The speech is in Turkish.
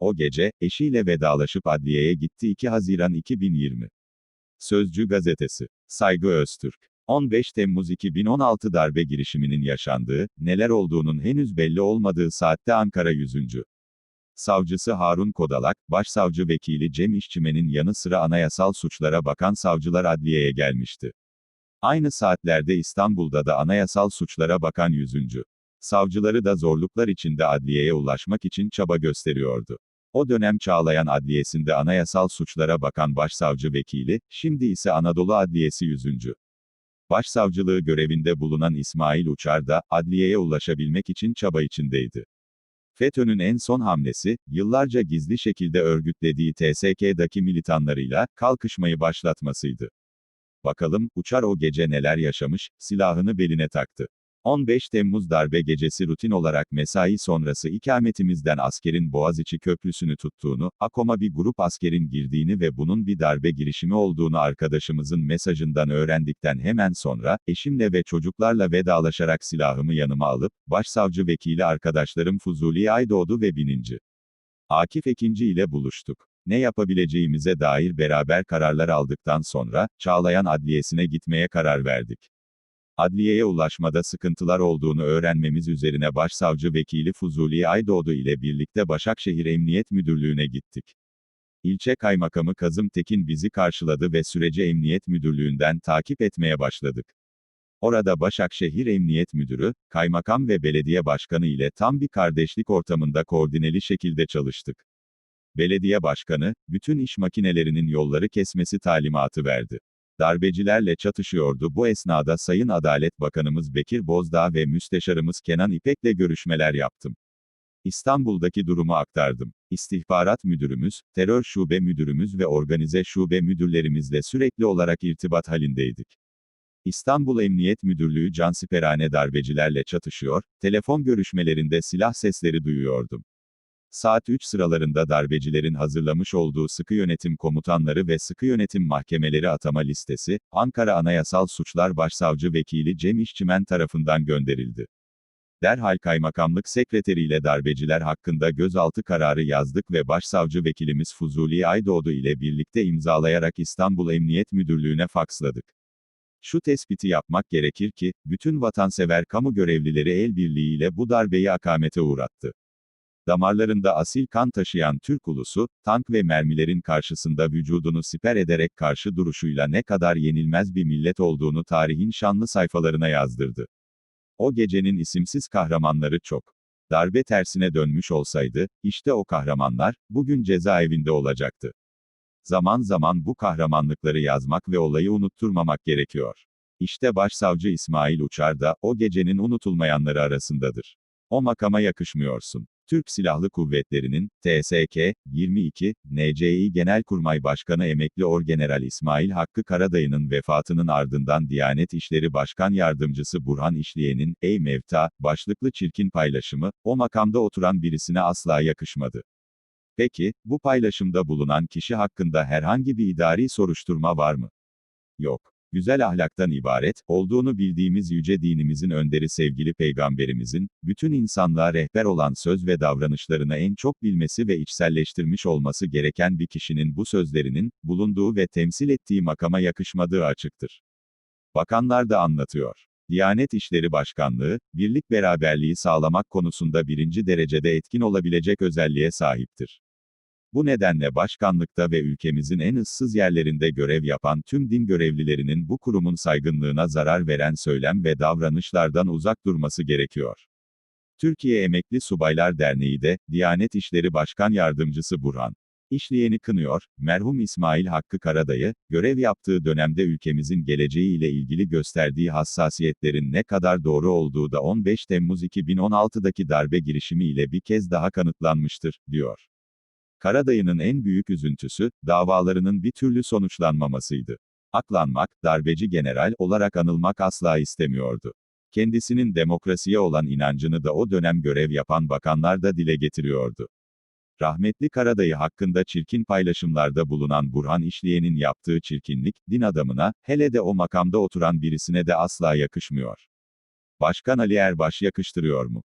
O gece, eşiyle vedalaşıp adliyeye gitti 2 Haziran 2020. Sözcü gazetesi. Saygı Öztürk. 15 Temmuz 2016 darbe girişiminin yaşandığı, neler olduğunun henüz belli olmadığı saatte Ankara 100. Savcısı Harun Kodalak, Başsavcı Vekili Cem İşçimen'in yanı sıra anayasal suçlara bakan savcılar adliyeye gelmişti. Aynı saatlerde İstanbul'da da anayasal suçlara bakan 100. Savcıları da zorluklar içinde adliyeye ulaşmak için çaba gösteriyordu. O dönem Çağlayan Adliyesi'nde anayasal suçlara bakan başsavcı vekili, şimdi ise Anadolu Adliyesi 100. Başsavcılığı görevinde bulunan İsmail Uçar da, adliyeye ulaşabilmek için çaba içindeydi. FETÖ'nün en son hamlesi, yıllarca gizli şekilde örgütlediği TSK'daki militanlarıyla, kalkışmayı başlatmasıydı. Bakalım, Uçar o gece neler yaşamış, silahını beline taktı. 15 Temmuz darbe gecesi rutin olarak mesai sonrası ikametimizden askerin Boğaziçi Köprüsü'nü tuttuğunu, Akom'a bir grup askerin girdiğini ve bunun bir darbe girişimi olduğunu arkadaşımızın mesajından öğrendikten hemen sonra, eşimle ve çocuklarla vedalaşarak silahımı yanıma alıp, başsavcı vekili arkadaşlarım Fuzuli Aydoğdu ve bininci. Akif Ekinci ile buluştuk. Ne yapabileceğimize dair beraber kararlar aldıktan sonra, Çağlayan Adliyesi'ne gitmeye karar verdik. Adliyeye ulaşmada sıkıntılar olduğunu öğrenmemiz üzerine Başsavcı Vekili Fuzuli Aydoğdu ile birlikte Başakşehir Emniyet Müdürlüğü'ne gittik. İlçe Kaymakamı Kazım Tekin bizi karşıladı ve süreci Emniyet Müdürlüğü'nden takip etmeye başladık. Orada Başakşehir Emniyet Müdürü, Kaymakam ve Belediye Başkanı ile tam bir kardeşlik ortamında koordineli şekilde çalıştık. Belediye Başkanı, bütün iş makinelerinin yolları kesmesi talimatı verdi darbecilerle çatışıyordu. Bu esnada Sayın Adalet Bakanımız Bekir Bozdağ ve Müsteşarımız Kenan İpek'le görüşmeler yaptım. İstanbul'daki durumu aktardım. İstihbarat Müdürümüz, Terör Şube Müdürümüz ve Organize Şube Müdürlerimizle sürekli olarak irtibat halindeydik. İstanbul Emniyet Müdürlüğü cansiperane darbecilerle çatışıyor, telefon görüşmelerinde silah sesleri duyuyordum. Saat 3 sıralarında darbecilerin hazırlamış olduğu sıkı yönetim komutanları ve sıkı yönetim mahkemeleri atama listesi, Ankara Anayasal Suçlar Başsavcı Vekili Cem İşçimen tarafından gönderildi. Derhal kaymakamlık sekreteriyle darbeciler hakkında gözaltı kararı yazdık ve başsavcı vekilimiz Fuzuli Aydoğdu ile birlikte imzalayarak İstanbul Emniyet Müdürlüğü'ne faksladık. Şu tespiti yapmak gerekir ki, bütün vatansever kamu görevlileri el birliğiyle bu darbeyi akamete uğrattı. Damarlarında asil kan taşıyan Türk ulusu, tank ve mermilerin karşısında vücudunu siper ederek karşı duruşuyla ne kadar yenilmez bir millet olduğunu tarihin şanlı sayfalarına yazdırdı. O gecenin isimsiz kahramanları çok. Darbe tersine dönmüş olsaydı, işte o kahramanlar, bugün cezaevinde olacaktı. Zaman zaman bu kahramanlıkları yazmak ve olayı unutturmamak gerekiyor. İşte Başsavcı İsmail Uçar da, o gecenin unutulmayanları arasındadır. O makama yakışmıyorsun. Türk Silahlı Kuvvetleri'nin, TSK, 22, NCİ Genelkurmay Başkanı Emekli Orgeneral İsmail Hakkı Karadayı'nın vefatının ardından Diyanet İşleri Başkan Yardımcısı Burhan İşleyen'in, Ey Mevta, başlıklı çirkin paylaşımı, o makamda oturan birisine asla yakışmadı. Peki, bu paylaşımda bulunan kişi hakkında herhangi bir idari soruşturma var mı? Yok güzel ahlaktan ibaret, olduğunu bildiğimiz yüce dinimizin önderi sevgili peygamberimizin, bütün insanlığa rehber olan söz ve davranışlarını en çok bilmesi ve içselleştirmiş olması gereken bir kişinin bu sözlerinin, bulunduğu ve temsil ettiği makama yakışmadığı açıktır. Bakanlar da anlatıyor. Diyanet İşleri Başkanlığı, birlik beraberliği sağlamak konusunda birinci derecede etkin olabilecek özelliğe sahiptir. Bu nedenle başkanlıkta ve ülkemizin en ıssız yerlerinde görev yapan tüm din görevlilerinin bu kurumun saygınlığına zarar veren söylem ve davranışlardan uzak durması gerekiyor. Türkiye Emekli Subaylar Derneği de, Diyanet İşleri Başkan Yardımcısı Burhan İşleyeni kınıyor, merhum İsmail Hakkı Karadayı, görev yaptığı dönemde ülkemizin geleceği ile ilgili gösterdiği hassasiyetlerin ne kadar doğru olduğu da 15 Temmuz 2016'daki darbe girişimi ile bir kez daha kanıtlanmıştır, diyor. Karadayı'nın en büyük üzüntüsü, davalarının bir türlü sonuçlanmamasıydı. Aklanmak, darbeci general olarak anılmak asla istemiyordu. Kendisinin demokrasiye olan inancını da o dönem görev yapan bakanlar da dile getiriyordu. Rahmetli Karadayı hakkında çirkin paylaşımlarda bulunan Burhan İşleyen'in yaptığı çirkinlik, din adamına, hele de o makamda oturan birisine de asla yakışmıyor. Başkan Ali Erbaş yakıştırıyor mu?